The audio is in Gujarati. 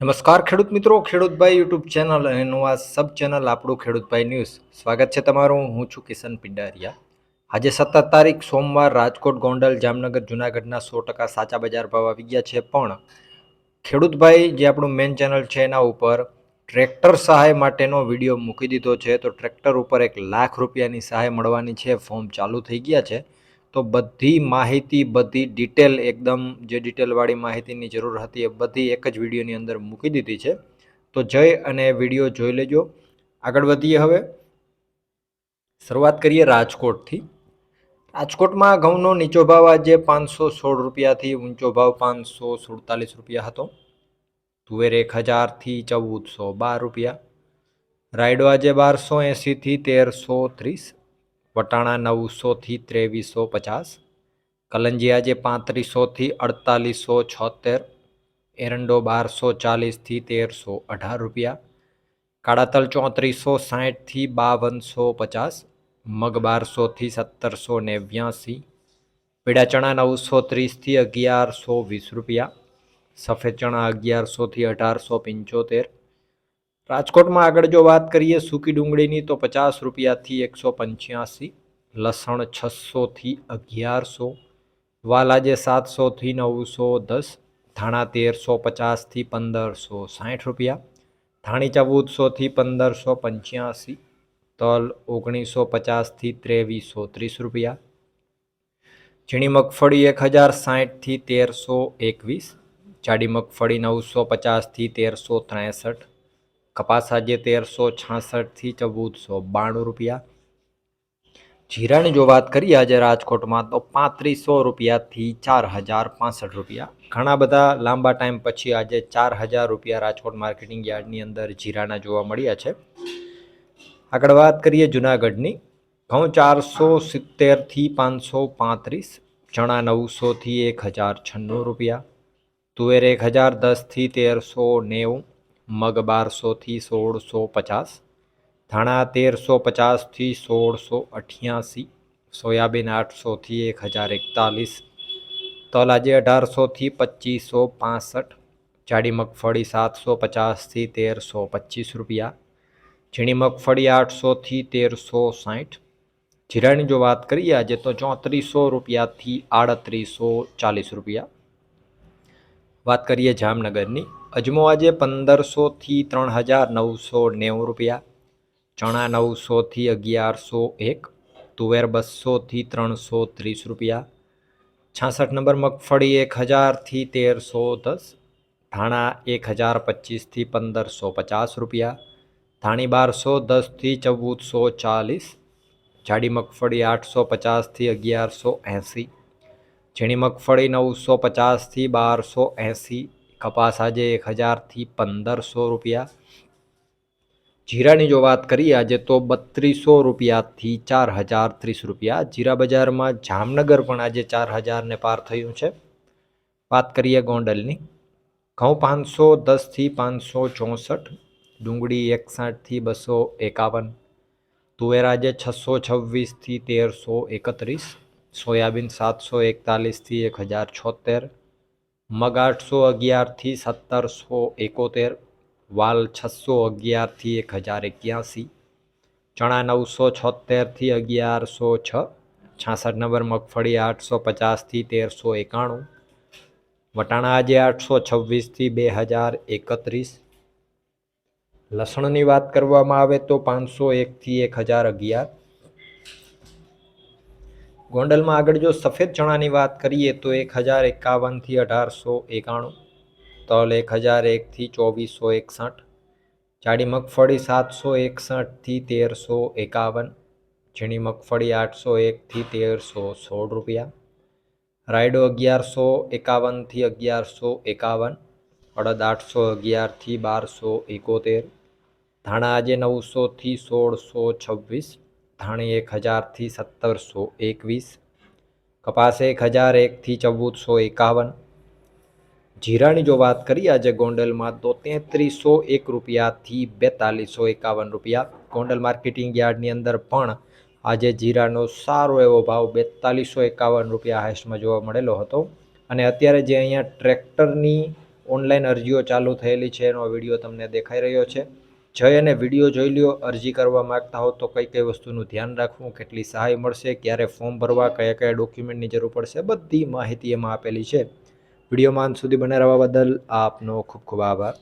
નમસ્કાર ખેડૂત મિત્રો ખેડૂતભાઈ યુટ્યુબ ચેનલ અને નવા સબ ચેનલ આપણું ખેડૂતભાઈ ન્યૂઝ. સ્વાગત છે તમારું. હું છું કિશન પિંડારિયા. આજે સત્તર તારીખ સોમવાર રાજકોટ ગોંડલ જામનગર જુનાગઢના સો ટકા સાચા બજાર ભાવ આવી ગયા છે. પણ ખેડૂતભાઈ જે આપણું મેઇન ચેનલ છે એના ઉપર ટ્રેક્ટર સહાય માટેનો વીડિયો મૂકી દીધો છે. તો ટ્રેક્ટર ઉપર એક લાખ રૂપિયાની સહાય મળવાની છે. ફોર્મ ચાલુ થઈ ગયા છે. તો બધી માહિતી, બધી ડિટેલ એકદમ જે ડિટેલવાળી માહિતીની જરૂર હતી એ બધી એક જ વિડીયોની અંદર મૂકી દીધી છે. તો જઈ અને વીડિયો જોઈ લેજો. આગળ વધીએ હવે. શરૂઆત કરીએ રાજકોટથી. રાજકોટમાં ઘઉંનો નીચો ભાવ આજે પાંચસો સોળ રૂપિયાથી ઊંચો ભાવ પાંચસો સુડતાલીસ રૂપિયા હતો. તુવેર એક હજારથી ચૌદસો બાર રૂપિયા. રાયડો આજે બારસો એંસીથી તેરસો ત્રીસ. વટાણા નવસોથી ત્રેવીસો પચાસ, કલંજિયા જે પાંત્રીસોથી અડતાલીસો છોતેર, એરંડો બારસો ચાલીસથી તેરસો અઢાર રૂપિયા, કાળાતલ ચોત્રીસો સાહીઠથી બાવનસો પચાસ, મગ બારસોથી સત્તરસો નેવ્યાસી પીળા ચણા નવસો ત્રીસથી અગિયારસો વીસ રૂપિયા, સફેદ ચણા અગિયારસોથી અઢારસો પંચોતેર રાજકોટમાં આગળ જો વાત કરીએ, સૂકી ડુંગળીની તો પચાસ રૂપિયાથી એકસો પંચ્યાસી, લસણ છસોથી અગિયારસો વાલ આજે સાતસોથી નવસો દસ, ધાણા તેરસો પચાસથી પંદરસો સાઠ રૂપિયા, ધાણી ચૌદસોથી પંદરસો પંચ્યાસી, તલ ઓગણીસો પચાસથી ત્રેવીસો ત્રીસ રૂપિયા, ઝીણી મગફળી એક હજાર સાઠથી તેરસો એકવીસ, જાડી મગફળી નવસો પચાસથી તેરસો ત્રેસઠ કપાસ આજે તેરસો છાસઠથી ચૌદસો બાણું રૂપિયા. જીરાની જો વાત કરીએ આજે રાજકોટમાં તો પાંત્રીસો રૂપિયાથી ચાર હજાર પાસઠ રૂપિયા. ઘણા બધા લાંબા ટાઈમ પછી આજે ચાર હજાર રૂપિયા રાજકોટ માર્કેટિંગ યાર્ડની અંદર જીરાના જોવા મળ્યા છે. આગળ વાત કરીએ જુનાગઢની. ઘઉં ચારસો સિત્તેરથી પાંચસો પાંત્રીસ, ચણા નવસોથી એક હજાર છન્નું રૂપિયા, તુવેર એક હજાર દસથી તેરસો નેવું મગ બારસોથી સોળસો પચાસ, ધાણા તેરસો પચાસથી સોળસો અઠ્યાસી, સોયાબીન આઠસોથી એક હજાર એકતાલીસ, તલ આજે અઢારસોથી પચીસો પાસઠ, જાડી મગફળી સાતસો પચાસથી તેરસો પચીસ રૂપિયા, ઝીણી મગફળી આઠસોથી તેરસો સાઠ. જીરાની જો વાત કરીએ આજે તો ચોત્રીસો રૂપિયાથી આડત્રીસો ચાલીસ રૂપિયા. વાત કરીએ જામનગરની. અજમો આજે પંદરસોથી ત્રણ હજાર નવસો નેવું રૂપિયા, ચણા નવસોથી અગિયારસો એક, તુવેર બસોથી ત્રણસો ત્રીસ રૂપિયા, છાસઠ નંબર મગફળી એક હજારથી તેરસો દસ, ધાણા એક હજાર પચીસથી પંદરસો પચાસ રૂપિયા, ધાણી બારસો દસથી ચૌદસો ચાલીસ, જાડી મગફળી આઠસો પચાસથી અગિયારસો એંસી, ઝીણી મગફળી નવસો પચાસથી બારસો એંસી કપાસ આજે એક હજારથી પંદરસો રૂપિયા. જીરાની જો વાત કરીએ આજે તો બત્રીસો રૂપિયાથી ચાર હજાર ત્રીસ રૂપિયા. જીરા બજારમાં જામનગર પણ આજે ચાર હજારને પાર થયું છે. વાત કરીએ ગોંડલની. ઘઉં પાંચસો દસથી પાંચસો ચોસઠ, ડુંગળી એકસાઠથી બસો એકાવન, તુવેર આજે છસો છવ્વીસથી તેરસો એકત્રીસ, સોયાબીન સાતસો એકતાલીસથી એક હજાર છોતેર મગ આઠસો અગિયારથી સત્તરસો એકોતેર, વાલ છસો અગિયારથી એક હજાર એક્યાસી, ચણા નવસો છોતેરથી અગિયારસો છ, છાસઠ નંબર મગફળી આઠસો પચાસથી તેરસો એકાણું, વટાણા આજે આઠસો છવ્વીસથી બે હજાર એકત્રીસ. લસણની વાત કરવામાં આવે તો પાંચસો એકથી એક હજાર અગિયાર. ગોંડલમાં આગળ જો સફેદ ચણાની વાત કરીએ તો એક હજાર એકાવનથી અઢારસો એકાણું, તલ એક હજાર એકથી ચોવીસો એકસઠ, જાડી મગફળી સાતસો એકસઠથી તેરસો એકાવન, ઝીણી મગફળી આઠસો એકથી તેરસો સોળ રૂપિયા, રાયડો અગિયારસો એકાવનથી અગિયારસો એકાવન, અડદ આઠસો અગિયારથી બારસો એકોતેર, ધાણા આજે નવસોથી સોળસો છવ્વીસ ધાણી એક હજારથી સત્તરસો એકવીસ કપાસ એક હજાર એકથી ચૌદસો એકાવન જીરાની જો વાત કરીએ આજે ગોંડલમાં તો તેત્રીસો એક રૂપિયાથી બેતાલીસો એકાવન રૂપિયા ગોંડલ માર્કેટિંગ યાર્ડની અંદર પણ આજે જીરાનો સારો એવો ભાવ બેતાલીસો એકાવન રૂપિયા હાઈસ્ટમાં જોવા મળેલો હતો અને અત્યારે જે અહીંયા ટ્રેક્ટરની ઓનલાઈન અરજીઓ ચાલુ થયેલી છે, એનો વીડિયો તમને દેખાઈ રહ્યો છે. જઈ અને વીડિયો જોઈ લ્યો. અરજી કરવા માગતા હો તો કઈ કઈ વસ્તુનું ધ્યાન રાખવું, કેટલી સહાય મળશે, ક્યારે ફોર્મ ભરવા, કયા કયા ડોક્યુમેન્ટની જરૂર પડશે, બધી માહિતી એમાં આપેલી છે. વિડીયોમાં અંત સુધી બને રહેવા બદલ આપનો ખૂબ ખૂબ આભાર.